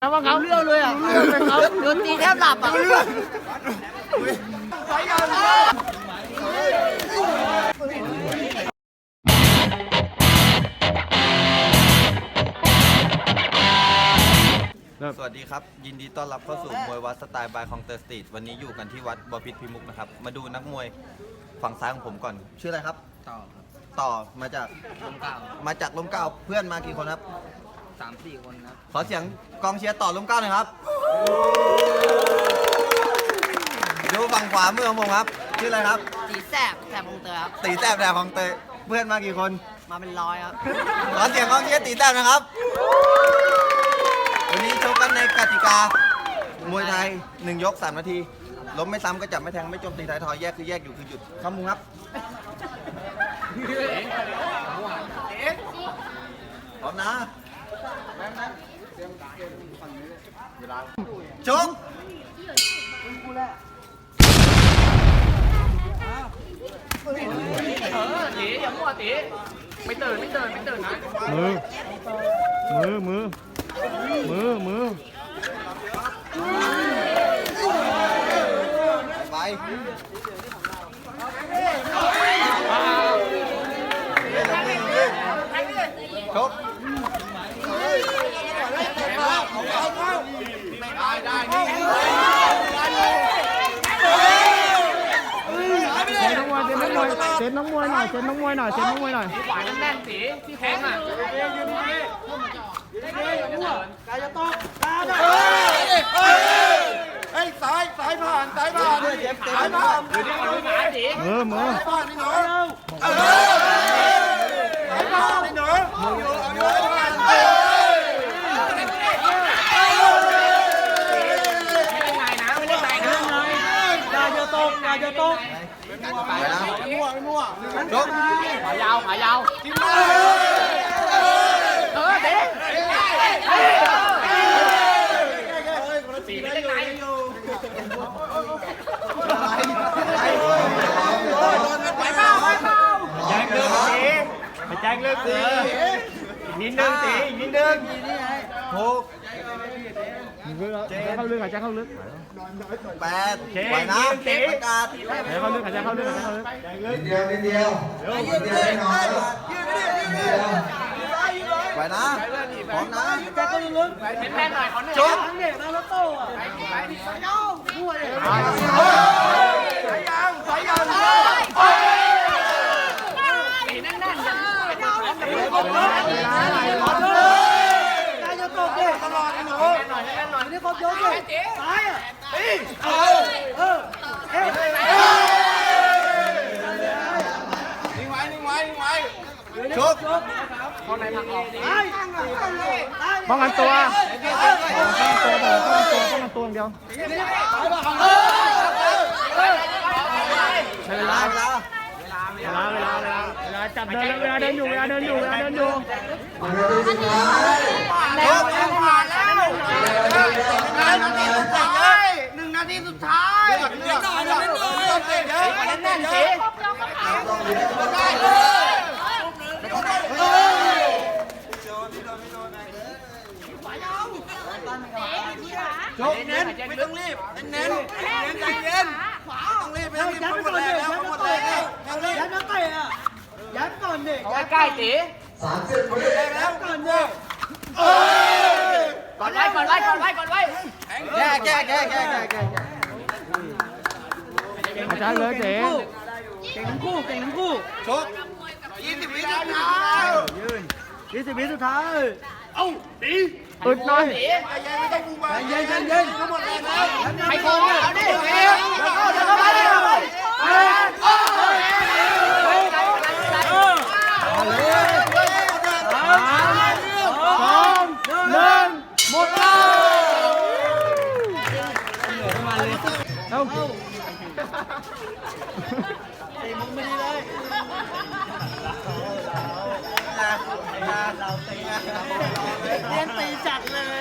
แล้วว่าเขาเรื่องเลยอะเรื่องเลยครับโดนตีแทบหลับอะสวัสดีครับ ยินดีต้อนรับเข้าสู่มวยวัดสไตล์บายคองเตอร์สตรีทวันนี้อยู่กันที่วัดบพิตรพิมุกนะครับ มาดูนักมวยฝั่งซ้ายของผมก่อน ชื่ออะไรครับ ต่อต่อมาจากลมเก่ามาจากลมเกล้าเพื่อนมากี่คนครับ สามสี่คนครับ ขอเสียงกองเชียร์ต่อลมเกล้าหน่อยครับ ดูฝั่งขวามือของผมครับ ชื่ออะไรครับตีแสบแสบวงเตอครับ ตีแต้มแดงของเตยเพื่อนมากี่คน มาเป็นร้อยครับ ขอเสียงกองเชียร์ตีแต้มนะครับ วันนี้ชกกันในกติกามวยไทยหนึ่งยกสามนาที ล้มไม่ซ้ำก็จับไม่แทงไม่โจมตีท้ายทอยแยกคือแยกอยู่คือหยุดเข้ามุงครับ พร้อมนะ ชกตีอย่ามั่วตีไม่ตื่นไม่ตื่นไม่ตื่นนะมือ มือ มือ มือ มือ ไปชก เซ็นน้องมวยเซ็นน้องมวยหน่อยเซ็นน้องมวยหน่อยเซ็นน้องมวยหน่อยขวาแน่นๆตีที่แข้งอะเฮ้ยสายสายผ่านสายผ่านเจ็บเจ็บผ่านอยู่ที่คนหนาตีมือมือผ่านนี่หนูสายผ่านนี่หนูผ่านไม่ได้ไงนะไม่ได้ไงนะอย่าจะตกอย่าจะตก ไปนะมั่วไม่มั่วชกขายาวขายาวเออตีตีไม่ได้ไงแจ้งเลิกตีไปแจ้งเลิกตีอีกนิดนึงตีอีกนิดนึงหกมือแจ้ง เข้าลึกหายใจเข้าลึกแปดไหวนะประกาศหายใจเข้าลึกหายใจเข้าลึกหายใจเข้าลึกเดียวนิดเดียวนิดเดียวไม่น้อยนิดเดียวไหวนะพร้อมนะแน่นๆหน่อยขอหนึ่งเนี่ยนะแล้วโต้อะตีแน่นๆอย่าอย่าจะตกดิตลอดหนูหน่อยแน่นๆหน่อย นี่ครบยกดิซ้ายอะเออเออเอ๊ะชกเข้าในผักออกตีซ้ายป้องกันตัวป้องกันตัวป้องกันตัวป้องกันตัวเดียวเวลาเวลาเวลาเวลาเวลาเวลาจับเดินเวลาเดินอยู่เวลาเดินอยู่เวลาเดินอยู่ เดียวที่สุดท้าย ชก หนึ่งนาทีสุดท้าย แน่นๆ ตีชกเน้นไม่ต้องรีบเน้นเน้นใจเย็นต้องรีบไม่ต้องรีบหไมดก่อนแรงแล้วหมดเตะแรงแล้วยัดมาเตะอะยัดก่อนเด็กยันใกล้ตีสามสิบวิแล้วก่อนเด็กก่อนไว้ก่อนไว้ก่อนไว้ก่อนไว้แก้แก้แก้แก้แก้แก้หาย ใจเลยเจ๋งเก่งทั้งคู่เก่งทั้งคู่ชกยี่สิบวินาทียี่สิบวิสุดท้ายอึดหน่อยตีเย็นเย็นเย็นไม่โกงเอาดิเดี๋ยวเข้าไปเลยเข้าไปสอ ไอ้มุ้งไม่ดีเลยเราเราเราตีนะเรียนตีจัดเลย